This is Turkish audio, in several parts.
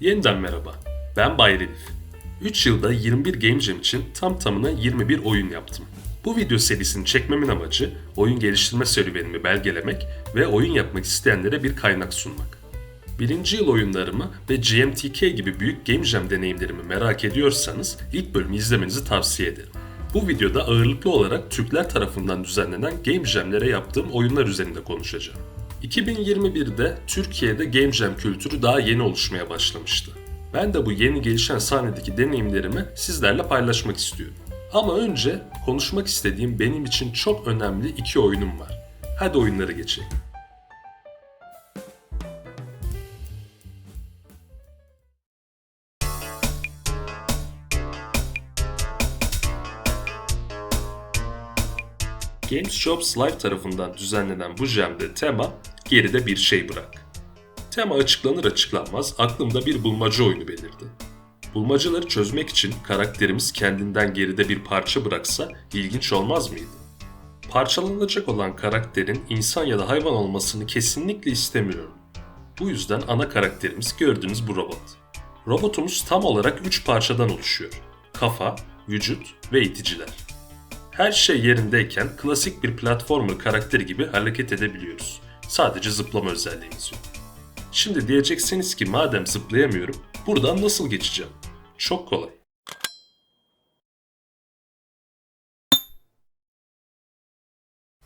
Yeniden merhaba. Ben Bay Redif. 3 yılda 21 Game Jam için tam tamına 21 oyun yaptım. Bu video serisini çekmemin amacı oyun geliştirme serüvenimi belgelemek ve oyun yapmak isteyenlere bir kaynak sunmak. Birinci yıl oyunlarımı ve GMTK gibi büyük Game Jam deneyimlerimi merak ediyorsanız ilk bölümü izlemenizi tavsiye ederim. Bu videoda ağırlıklı olarak Türkler tarafından düzenlenen Game Jam'lere yaptığım oyunlar üzerinde konuşacağım. 2021'de Türkiye'de Game Jam kültürü daha yeni oluşmaya başlamıştı. Ben de bu yeni gelişen sahnedeki deneyimlerimi sizlerle paylaşmak istiyorum. Ama önce konuşmak istediğim benim için çok önemli iki oyunum var. Hadi oyunlara geçelim. Games Shops Live tarafından düzenlenen bu jam'de tema geride bir şey bırak. Tema açıklanır açıklanmaz aklımda bir bulmaca oyunu belirdi. Bulmacaları çözmek için karakterimiz kendinden geride bir parça bıraksa ilginç olmaz mıydı? Parçalanacak olan karakterin insan ya da hayvan olmasını kesinlikle istemiyorum. Bu yüzden ana karakterimiz gördüğünüz bu robot. Robotumuz tam olarak 3 parçadan oluşuyor. Kafa, vücut ve iticiler. Her şey yerindeyken klasik bir platformer karakteri gibi hareket edebiliyoruz. Sadece zıplama özelliğimiz yok. Şimdi diyeceksiniz ki madem zıplayamıyorum, buradan nasıl geçeceğim? Çok kolay.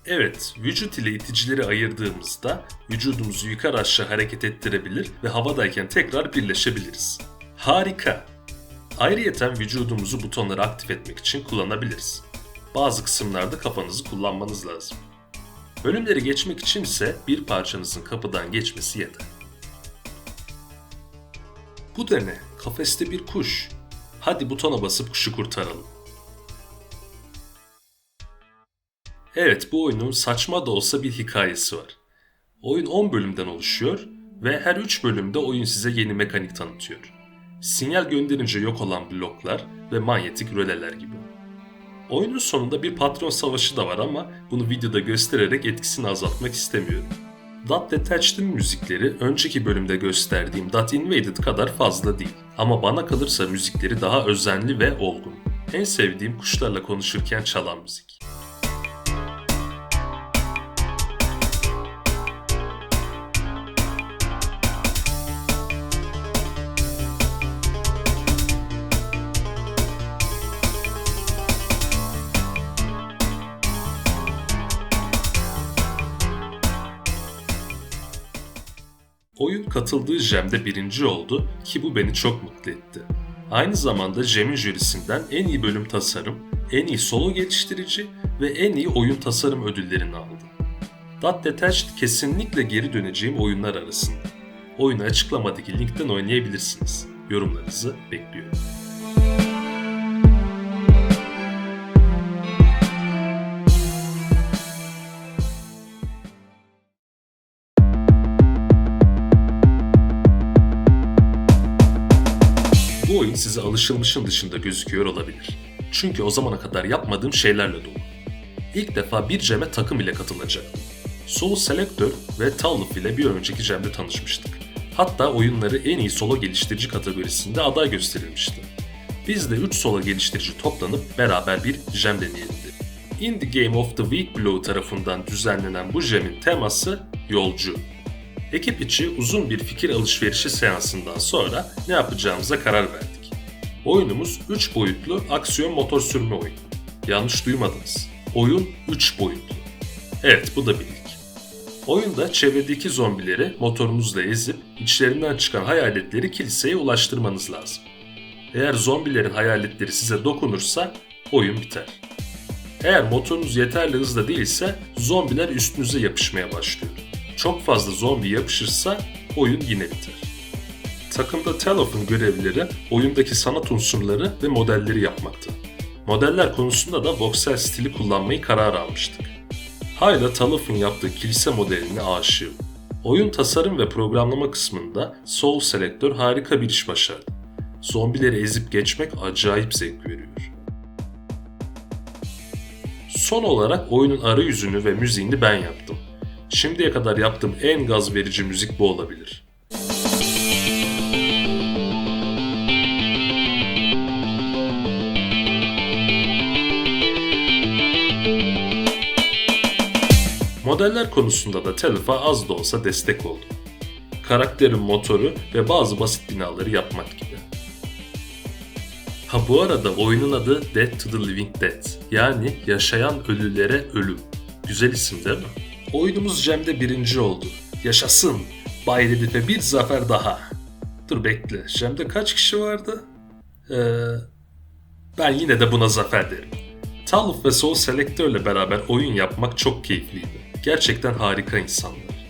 Evet, vücut ile iticileri ayırdığımızda vücudumuzu yukarı aşağı hareket ettirebilir ve havadayken tekrar birleşebiliriz. Harika! Ayrıyeten vücudumuzu butonları aktif etmek için kullanabiliriz. Bazı kısımlarda kafanızı kullanmanız lazım. Bölümleri geçmek için ise bir parçanızın kapıdan geçmesi yeter. Bu da ne? Kafeste bir kuş. Hadi butona basıp kuşu kurtaralım. Evet bu oyunun saçma da olsa bir hikayesi var. Oyun 10 bölümden oluşuyor ve her 3 bölümde oyun size yeni mekanik tanıtıyor. Sinyal gönderince yok olan bloklar ve manyetik röleler gibi. Oyunun sonunda bir patron savaşı da var ama bunu videoda göstererek etkisini azaltmak istemiyorum. Dot Detached'in müzikleri önceki bölümde gösterdiğim Dot Invaded kadar fazla değil. Ama bana kalırsa müzikleri daha özenli ve olgun. En sevdiğim kuşlarla konuşurken çalan müzik. Oyun katıldığı Jem'de birinci oldu ki bu beni çok mutlu etti. Aynı zamanda Jem'in jürisinden en iyi bölüm tasarım, en iyi solo geliştirici ve en iyi oyun tasarım ödüllerini aldı. Dot Detached kesinlikle geri döneceğim oyunlar arasında. Oyunu açıklamadaki linkten oynayabilirsiniz. Yorumlarınızı bekliyorum. Bu oyun size alışılmışın dışında gözüküyor olabilir. Çünkü o zamana kadar yapmadığım şeylerle dolu. İlk defa bir ceme takım ile katılacaktım. Soul Selector ve Talluf ile bir önceki cemde tanışmıştık. Hatta oyunları en iyi solo geliştirici kategorisinde aday gösterilmişti. Biz de 3 solo geliştirici toplanıp beraber bir jam deneyelim. Indie Game of the Week bloğu tarafından düzenlenen bu jemin teması yolcu. Ekip içi uzun bir fikir alışverişi seansından sonra ne yapacağımıza karar verdik. Oyunumuz 3 boyutlu aksiyon motor sürme oyunu. Yanlış duymadınız. Oyun 3 boyutlu. Evet bu da bir ilk. Oyunda çevredeki zombileri motorunuzla ezip içlerinden çıkan hayaletleri kiliseye ulaştırmanız lazım. Eğer zombilerin hayaletleri size dokunursa oyun biter. Eğer motorunuz yeterli hızda değilse zombiler üstünüze yapışmaya başlıyor. Çok fazla zombi yapışırsa oyun yine biter. Takımda Telof'un görevleri oyundaki sanat unsurları ve modelleri yapmaktı. Modeller konusunda da voxel stili kullanmayı karar almıştık. Hala Talof'un yaptığı kilise modeline aşığım. Oyun tasarım ve programlama kısmında Soul Selector harika bir iş başardı. Zombileri ezip geçmek acayip zevk veriyor. Son olarak oyunun arayüzünü ve müziğini ben yaptım. Şimdiye kadar yaptığım en gaz verici müzik bu olabilir. Modeller konusunda da Telfa az da olsa destek oldu. Karakterin motoru ve bazı basit binaları yapmak gibi. Ha bu arada oyunun adı Dead to the Living Dead yani yaşayan ölülere ölüm. Güzel isim değil mi? Oyunumuz Cem'de birinci oldu. Yaşasın! Bay Redif'e bir zafer daha. Dur bekle, Cem'de kaç kişi vardı? Ee, ben yine de buna zafer derim. Taluf ve Soul Selector ile beraber oyun yapmak çok keyifliydi. Gerçekten harika insanlar.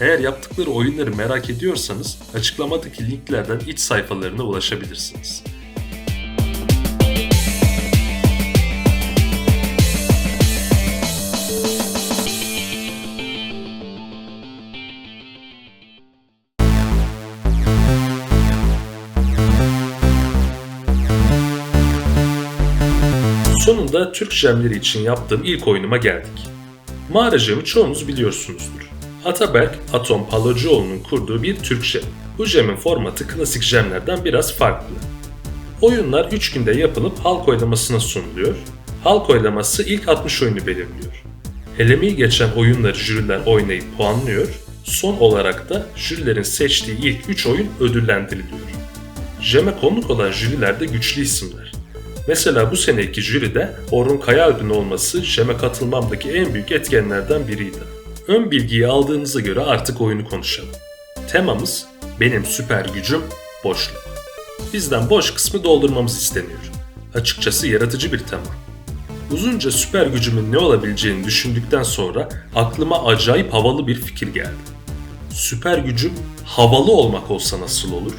Eğer yaptıkları oyunları merak ediyorsanız açıklamadaki linklerden iç sayfalarına ulaşabilirsiniz. Sonunda Türk jemleri için yaptığım ilk oyunuma geldik. Mağara jemi çoğunuz biliyorsunuzdur. Ataberk Atom Palacıoğlu'nun kurduğu bir Türk jem. Bu jemin formatı klasik jemlerden biraz farklı. Oyunlar 3 günde yapılıp halk oylamasına sunuluyor. Halk oylaması ilk 60 oyunu belirliyor. Elemeyi geçen oyunları jüriler oynayıp puanlıyor. Son olarak da jürilerin seçtiği ilk 3 oyun ödüllendiriliyor. Jem'e konuk olan jüriler de güçlü isimler. Mesela bu seneki jüride Orhun Kayalp'in olması Jem'e katılmamdaki en büyük etkenlerden biriydi. Ön bilgiyi aldığınıza göre artık oyunu konuşalım. Temamız benim süper gücüm boşluk. Bizden boş kısmı doldurmamız isteniyor. Açıkçası yaratıcı bir tema. Uzunca süper gücümün ne olabileceğini düşündükten sonra aklıma acayip havalı bir fikir geldi. Süper gücüm havalı olmak olsa nasıl olur?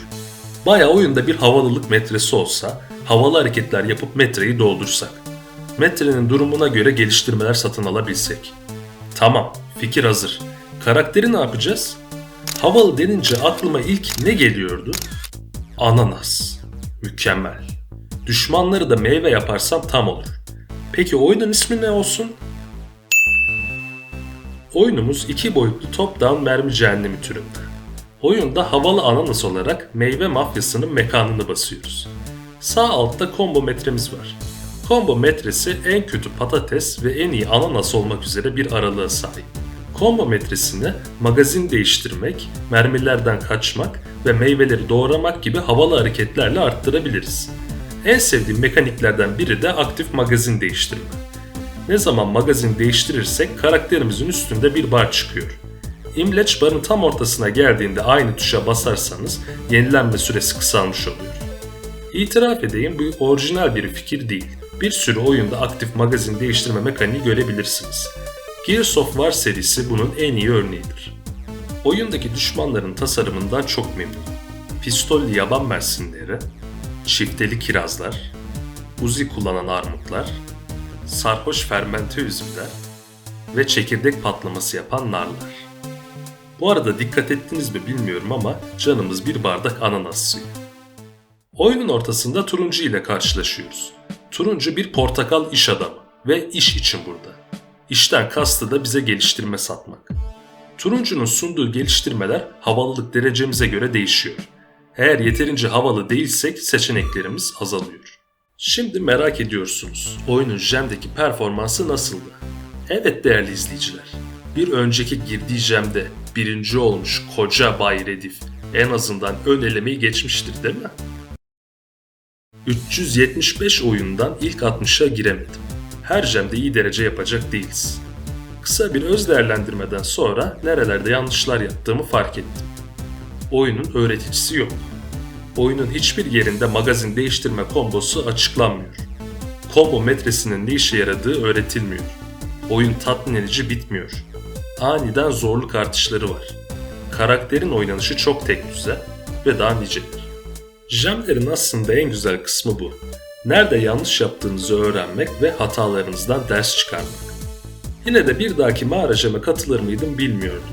Baya oyunda bir havalılık metresi olsa, havalı hareketler yapıp metreyi doldursak. Metrenin durumuna göre geliştirmeler satın alabilsek. Tamam, fikir hazır. Karakteri ne yapacağız? Havalı denince aklıma ilk ne geliyordu? Ananas. Mükemmel. Düşmanları da meyve yaparsam tam olur. Peki oyunun ismi ne olsun? Oyunumuz iki boyutlu top-down mermi cehennemi türünde. Oyunda havalı ananas olarak meyve mafyasının mekanını basıyoruz. Sağ altta combo metremiz var. Combo metresi en kötü patates ve en iyi ananas olmak üzere bir aralığa sahip. Combo metresini magazin değiştirmek, mermilerden kaçmak ve meyveleri doğramak gibi havalı hareketlerle arttırabiliriz. En sevdiğim mekaniklerden biri de aktif magazin değiştirme. Ne zaman magazin değiştirirsek karakterimizin üstünde bir bar çıkıyor. İmleç barın tam ortasına geldiğinde aynı tuşa basarsanız yenilenme süresi kısalmış oluyor. İtiraf edeyim bu orijinal bir fikir değil. Bir sürü oyunda aktif magazin değiştirme mekaniği görebilirsiniz. Gears of War serisi bunun en iyi örneğidir. Oyundaki düşmanların tasarımından çok memnunum. Pistollü yaban mersinleri, çifteli kirazlar, uzi kullanan armutlar, sarhoş fermente üzümler ve çekirdek patlaması yapan narlar. Bu arada dikkat ettiniz mi bilmiyorum ama canımız bir bardak ananas suyu. Oyunun ortasında Turuncu ile karşılaşıyoruz. Turuncu bir portakal iş adamı ve iş için burada. İşten kastı da bize geliştirme satmak. Turuncu'nun sunduğu geliştirmeler havalılık derecemize göre değişiyor. Eğer yeterince havalı değilsek seçeneklerimiz azalıyor. Şimdi merak ediyorsunuz, oyunun Jem'deki performansı nasıldı? Evet değerli izleyiciler, bir önceki girdiği Jem'de birinci olmuş koca Bay Redif en azından ön elemeyi geçmiştir değil mi? 375 oyundan ilk 60'a giremedim. Her jemde iyi derece yapacak değiliz. Kısa bir öz değerlendirmeden sonra nerelerde yanlışlar yaptığımı fark ettim. Oyunun öğreticisi yok. Oyunun hiçbir yerinde magazin değiştirme kombosu açıklanmıyor. Combo metresinin ne işe yaradığı öğretilmiyor. Oyun tatmin edici bitmiyor. Aniden zorluk artışları var. Karakterin oynanışı çok tek düze ve daha nicedir. Jemlerin aslında en güzel kısmı bu. Nerede yanlış yaptığınızı öğrenmek ve hatalarınızdan ders çıkarmak. Yine de bir dahaki mağara jeme katılır mıydım bilmiyordum.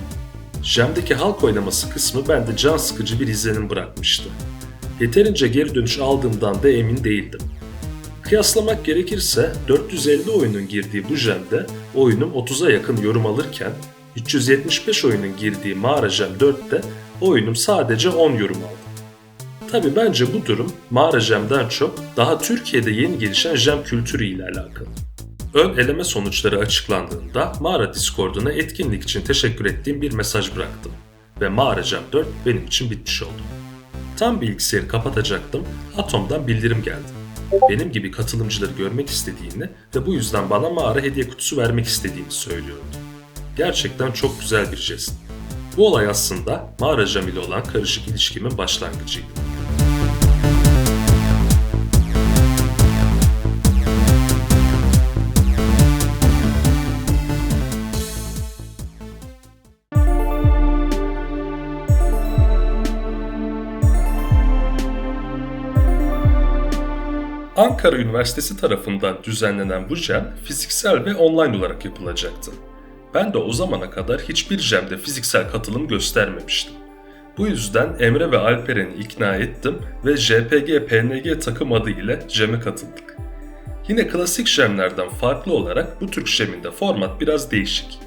Jem'deki halk oynaması kısmı bende can sıkıcı bir izlenim bırakmıştı. Yeterince geri dönüş aldığımdan da emin değildim. Kıyaslamak gerekirse 450 oyunun girdiği bu jemde oyunum 30'a yakın yorum alırken 375 oyunun girdiği Mağara Jam 4'te oyunum sadece 10 yorum aldı. Tabi bence bu durum Mağara Jam'den çok daha Türkiye'de yeni gelişen jam kültürü ile alakalı. Ön eleme sonuçları açıklandığında mağara Discord'una etkinlik için teşekkür ettiğim bir mesaj bıraktım. Ve Mağara Jam 4 benim için bitmiş oldu. Tam bilgisayarı kapatacaktım, Atom'dan bildirim geldi. Benim gibi katılımcıları görmek istediğini ve bu yüzden bana mağara hediye kutusu vermek istediğini söylüyordu. Gerçekten çok güzel bir jest. Bu olay aslında Mağara Jam ile olan karışık ilişkimin başlangıcıydı. Ankara Üniversitesi tarafından düzenlenen bu jam fiziksel ve online olarak yapılacaktı. Ben de o zamana kadar hiçbir jemde fiziksel katılım göstermemiştim. Bu yüzden Emre ve Alperen'i ikna ettim ve JPG PNG takım adı ile jeme katıldık. Yine klasik jemlerden farklı olarak bu Türk jeminde format biraz değişik.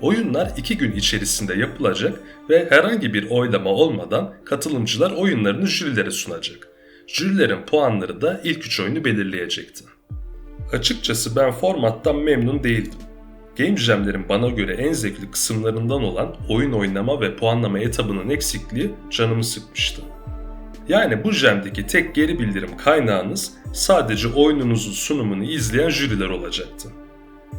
Oyunlar iki gün içerisinde yapılacak ve herhangi bir oylama olmadan katılımcılar oyunlarını jürilere sunacak. Jürilerin puanları da ilk üç oyunu belirleyecekti. Açıkçası ben formattan memnun değildim. Game Jam'lerin bana göre en zevkli kısımlarından olan oyun oynama ve puanlama etabının eksikliği canımı sıkmıştı. Yani bu Jam'deki tek geri bildirim kaynağınız sadece oyununuzun sunumunu izleyen jüriler olacaktı.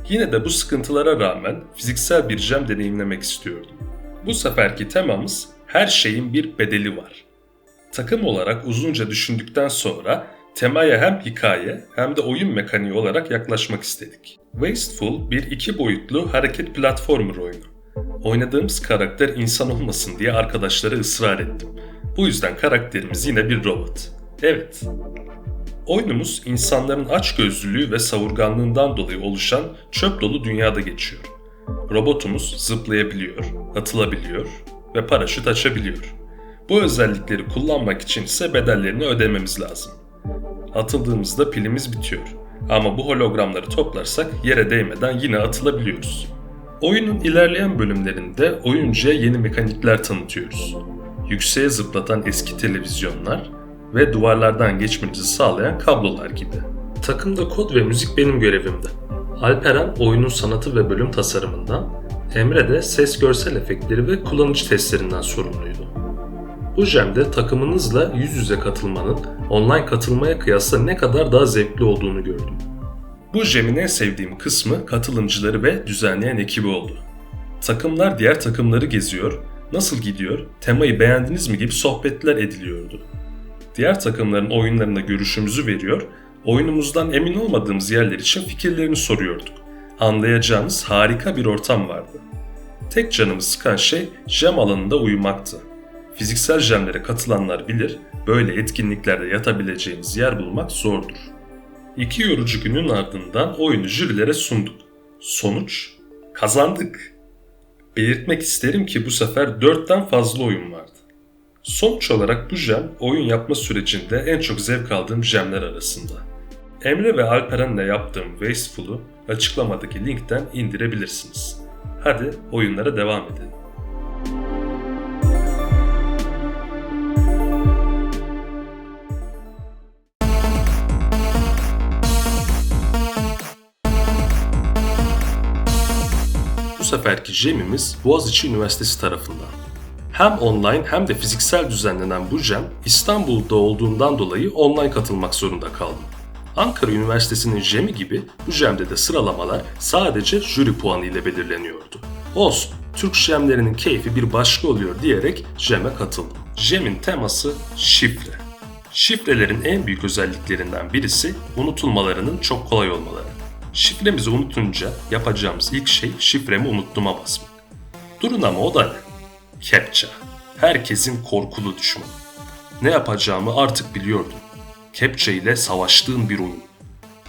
Yine de bu sıkıntılara rağmen fiziksel bir Jam deneyimlemek istiyordum. Bu seferki temamız her şeyin bir bedeli var. Takım olarak uzunca düşündükten sonra temaya hem hikaye hem de oyun mekaniği olarak yaklaşmak istedik. Wasteful bir iki boyutlu hareket platformer oyunu. Oynadığımız karakter insan olmasın diye arkadaşlara ısrar ettim. Bu yüzden karakterimiz yine bir robot. Evet. Oyunumuz insanların açgözlülüğü ve savurganlığından dolayı oluşan çöp dolu dünyada geçiyor. Robotumuz zıplayabiliyor, atılabiliyor ve paraşüt açabiliyor. Bu özellikleri kullanmak için ise bedellerini ödememiz lazım. Atıldığımızda pilimiz bitiyor. Ama bu hologramları toplarsak yere değmeden yine atılabiliyoruz. Oyunun ilerleyen bölümlerinde oyuncuya yeni mekanikler tanıtıyoruz. Yükseğe zıplatan eski televizyonlar ve duvarlardan geçmenizi sağlayan kablolar gibi. Takımda kod ve müzik benim görevimdi. Alperen oyunun sanatı ve bölüm tasarımından, Emre de ses görsel efektleri ve kullanıcı testlerinden sorumluydu. Bu jemde takımınızla yüz yüze katılmanın online katılmaya kıyasla ne kadar daha zevkli olduğunu gördüm. Bu jemin en sevdiğim kısmı katılımcıları ve düzenleyen ekibi oldu. Takımlar diğer takımları geziyor, nasıl gidiyor, temayı beğendiniz mi gibi sohbetler ediliyordu. Diğer takımların oyunlarına görüşümüzü veriyor, oyunumuzdan emin olmadığımız yerler için fikirlerini soruyorduk. Anlayacağınız harika bir ortam vardı. Tek canımı sıkan şey jam alanında uyumaktı. Fiziksel jemlere katılanlar bilir, böyle etkinliklerde yatabileceğiniz yer bulmak zordur. İki yorucu günün ardından oyunu jürilere sunduk. Sonuç? Kazandık. Belirtmek isterim ki bu sefer 4'ten fazla oyun vardı. Sonuç olarak bu jam oyun yapma sürecinde en çok zevk aldığım jemler arasında. Emre ve Alperen'le yaptığım Wasteful'u açıklamadaki linkten indirebilirsiniz. Hadi oyunlara devam edelim. Seferki jemimiz Boğaziçi Üniversitesi tarafından. Hem online hem de fiziksel düzenlenen bu jam İstanbul'da olduğundan dolayı online katılmak zorunda kaldım. Ankara Üniversitesi'nin jemi gibi bu jemde de sıralamalar sadece jüri puanı ile belirleniyordu. Olsun, Türk jemlerinin keyfi bir başka oluyor diyerek jeme katıldım. Jemin teması şifre. Şifrelerin en büyük özelliklerinden birisi unutulmalarının çok kolay olmaları. Şifremizi unutunca yapacağımız ilk şey şifremi unuttuğuma basmak. Durun ama o da ne? Captcha. Herkesin korkulu düşmanı. Ne yapacağımı artık biliyordum. Captcha ile savaştığım bir oyun.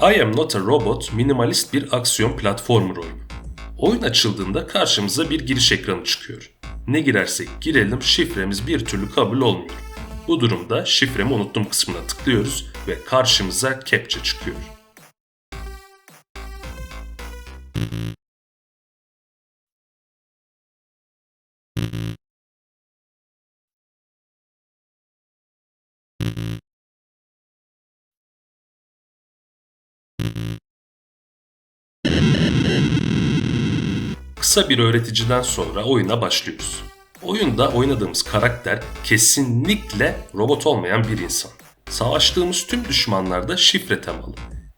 I Am Not a Robot minimalist bir aksiyon platformer oyunu. Oyun açıldığında karşımıza bir giriş ekranı çıkıyor. Ne girersek girelim şifremiz bir türlü kabul olmuyor. Bu durumda şifremi unuttum kısmına tıklıyoruz ve karşımıza Captcha çıkıyor. Kısa bir öğreticiden sonra oyuna başlıyoruz. Oyunda oynadığımız karakter kesinlikle robot olmayan bir insan. Savaştığımız tüm düşmanlar da şifre temalı.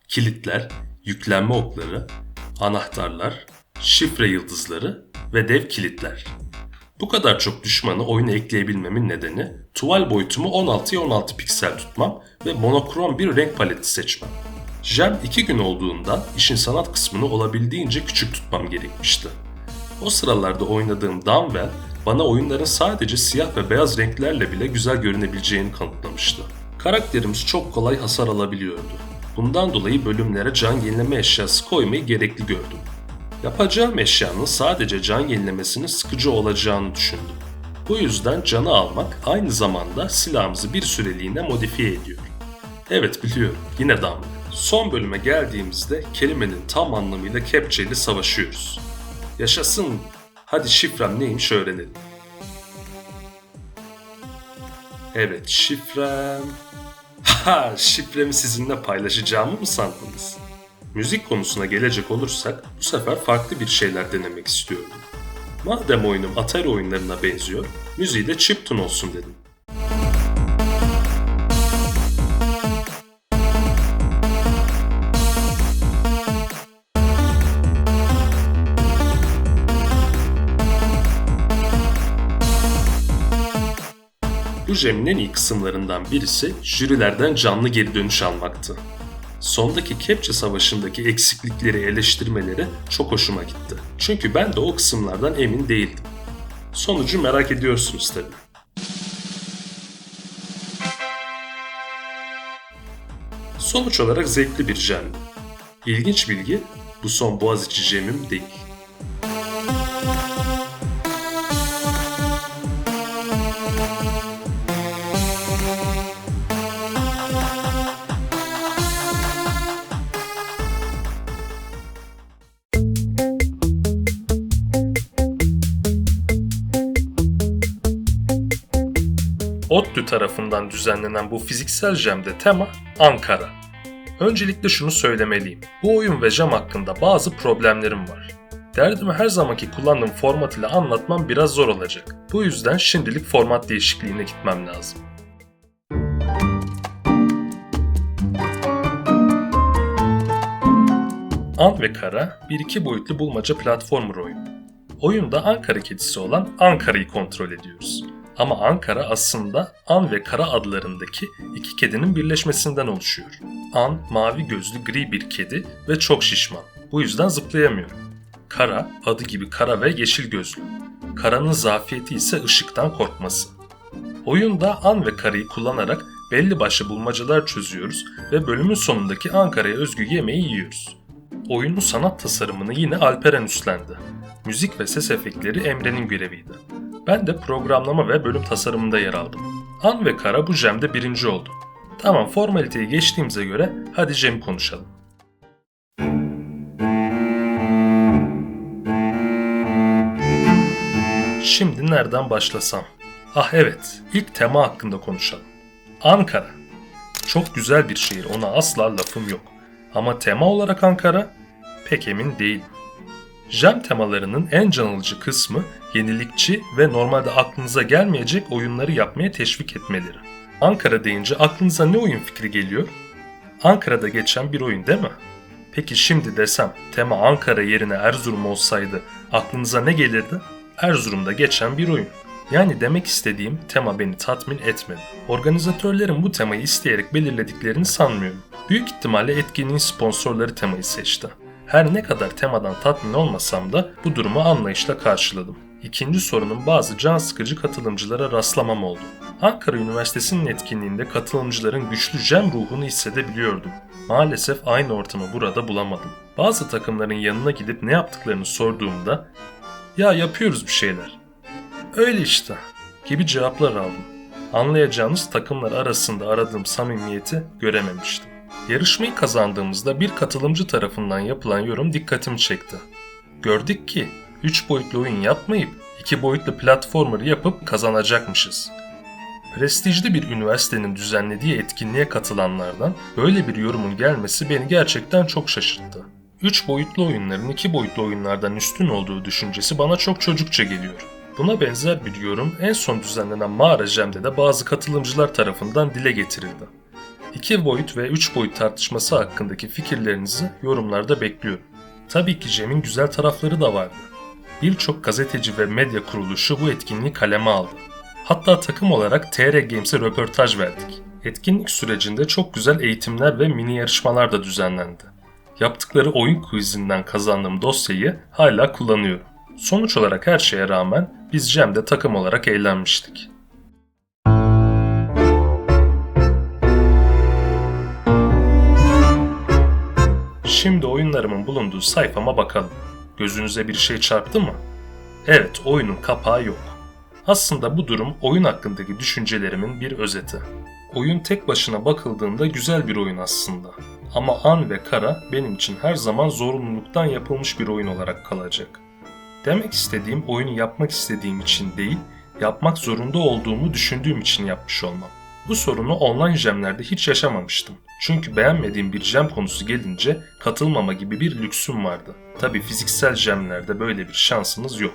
Kilitler, yüklenme okları, anahtarlar, şifre yıldızları ve dev kilitler. Bu kadar çok düşmanı oyuna ekleyebilmemin nedeni tuval boyutumu 16'ya 16 piksel tutmam ve monokrom bir renk paleti seçmem. Jam 2 gün olduğundan işin sanat kısmını olabildiğince küçük tutmam gerekmişti. O sıralarda oynadığım Downwell bana oyunların sadece siyah ve beyaz renklerle bile güzel görünebileceğini kanıtlamıştı. Karakterimiz çok kolay hasar alabiliyordu. Bundan dolayı bölümlere can yenileme eşyası koymayı gerekli gördüm. Yapacağım eşyanın sadece can yenilemesinin sıkıcı olacağını düşündüm. Bu yüzden canı almak aynı zamanda silahımızı bir süreliğine modifiye ediyor. Evet biliyorum yine damla. Son bölüme geldiğimizde kelimenin tam anlamıyla kepçe ile savaşıyoruz. Yaşasın. Hadi şifrem neymiş öğrenelim. Evet şifrem. Ha şifremi sizinle paylaşacağımı mı sandınız? Müzik konusuna gelecek olursak bu sefer farklı bir şeyler denemek istiyordum. Madem oyunum Atari oyunlarına benziyor, müziği de chiptune olsun dedim. Bu jemin en iyi kısımlarından birisi jürilerden canlı geri dönüş almaktı. Sondaki Kepçe Savaşı'ndaki eksiklikleri eleştirmeleri çok hoşuma gitti. Çünkü ben de o kısımlardan emin değildim. Sonucu merak ediyorsunuz tabi. Sonuç olarak zevkli bir jemdi. İlginç bilgi, bu son Boğaziçi jemim değil. Tarafından düzenlenen bu fiziksel jemde tema Ankara. Öncelikle şunu söylemeliyim. Bu oyun ve jam hakkında bazı problemlerim var. Derdimi her zamanki kullandığım format ile anlatmam biraz zor olacak. Bu yüzden şimdilik format değişikliğine gitmem lazım. An ve Kara bir iki boyutlu bulmaca platformer oyunu. Oyunda Ankara kedisi olan Ankara'yı kontrol ediyoruz. Ama Ankara aslında An ve Kara adlarındaki iki kedinin birleşmesinden oluşuyor. An mavi gözlü gri bir kedi ve çok şişman. Bu yüzden zıplayamıyor. Kara adı gibi kara ve yeşil gözlü. Kara'nın zafiyeti ise ışıktan korkması. Oyunda An ve Kara'yı kullanarak belli başlı bulmacalar çözüyoruz ve bölümün sonundaki Ankara'ya özgü yemeği yiyoruz. Oyunun sanat tasarımını yine Alperen üstlendi. Müzik ve ses efektleri Emre'nin göreviydi. Ben de programlama ve bölüm tasarımında yer aldım. An ve Kara bu jemde birinci oldu. Tamam formaliteyi geçtiğimize göre hadi jemi konuşalım. Şimdi nereden başlasam? Ah evet, ilk tema hakkında konuşalım. Ankara. Çok güzel bir şehir, ona asla lafım yok. Ama tema olarak Ankara pek emin değilim. Jam temalarının en can alıcı kısmı yenilikçi ve normalde aklınıza gelmeyecek oyunları yapmaya teşvik etmeleri. Ankara deyince aklınıza ne oyun fikri geliyor? Ankara'da geçen bir oyun değil mi? Peki şimdi desem tema Ankara yerine Erzurum olsaydı aklınıza ne gelirdi? Erzurum'da geçen bir oyun. Yani demek istediğim tema beni tatmin etmedi. Organizatörlerin bu temayı isteyerek belirlediklerini sanmıyorum. Büyük ihtimalle etkinliğin sponsorları temayı seçti. Her ne kadar temadan tatmin olmasam da bu durumu anlayışla karşıladım. İkinci sorunun bazı can sıkıcı katılımcılara rastlamam oldu. Ankara Üniversitesi'nin etkinliğinde katılımcıların güçlü jam ruhunu hissedebiliyordum. Maalesef aynı ortamı burada bulamadım. Bazı takımların yanına gidip ne yaptıklarını sorduğumda ''Ya yapıyoruz bir şeyler. Öyle işte.'' gibi cevaplar aldım. Anlayacağınız takımlar arasında aradığım samimiyeti görememiştim. Yarışmayı kazandığımızda bir katılımcı tarafından yapılan yorum dikkatimi çekti. Gördük ki 3 boyutlu oyun yapmayıp 2 boyutlu platformer yapıp kazanacakmışız. Prestijli bir üniversitenin düzenlediği etkinliğe katılanlardan böyle bir yorumun gelmesi beni gerçekten çok şaşırttı. 3 boyutlu oyunların 2 boyutlu oyunlardan üstün olduğu düşüncesi bana çok çocukça geliyor. Buna benzer bir yorum en son düzenlenen Mağara Jam'de de bazı katılımcılar tarafından dile getirildi. 2 boyut ve 3 boyut tartışması hakkındaki fikirlerinizi yorumlarda bekliyorum. Tabii ki Cem'in güzel tarafları da vardı. Birçok gazeteci ve medya kuruluşu bu etkinliği kaleme aldı. Hatta takım olarak TR Games'e röportaj verdik. Etkinlik sürecinde çok güzel eğitimler ve mini yarışmalar da düzenlendi. Yaptıkları oyun quizinden kazandığım dosyayı hala kullanıyorum. Sonuç olarak her şeye rağmen biz Cem'de takım olarak eğlenmiştik. Şimdi oyunlarımın bulunduğu sayfama bakalım. Gözünüze bir şey çarptı mı? Evet, oyunun kapağı yok. Aslında bu durum oyun hakkındaki düşüncelerimin bir özeti. Oyun tek başına bakıldığında güzel bir oyun aslında. Ama An ve Kara benim için her zaman zorunluluktan yapılmış bir oyun olarak kalacak. Demek istediğim oyunu yapmak istediğim için değil, yapmak zorunda olduğumu düşündüğüm için yapmış olmam. Bu sorunu online jemlerde hiç yaşamamıştım. Çünkü beğenmediğim bir jam konusu gelince katılmama gibi bir lüksüm vardı. Tabi fiziksel jemlerde böyle bir şansınız yok.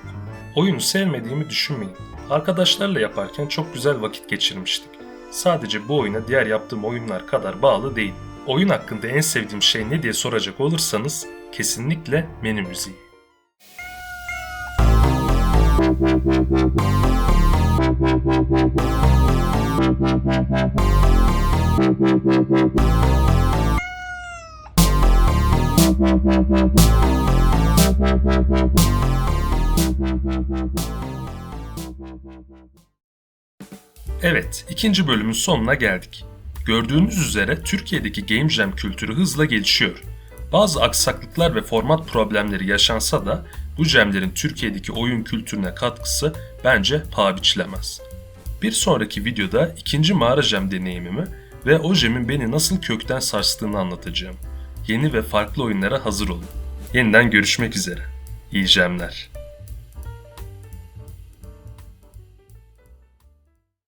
Oyunu sevmediğimi düşünmeyin. Arkadaşlarla yaparken çok güzel vakit geçirmiştik. Sadece bu oyuna diğer yaptığım oyunlar kadar bağlı değil. Oyun hakkında en sevdiğim şey ne diye soracak olursanız kesinlikle menü müziği. Evet, ikinci bölümün sonuna geldik. Gördüğünüz üzere Türkiye'deki Game Jam kültürü hızla gelişiyor. Bazı aksaklıklar ve format problemleri yaşansa da bu jamlerin Türkiye'deki oyun kültürüne katkısı bence paha biçilemez. Bir sonraki videoda ikinci mağara jam deneyimimi ve o jamin beni nasıl kökten sarstığını anlatacağım. Yeni ve farklı oyunlara hazır olun. Yeniden görüşmek üzere. İyi jamler.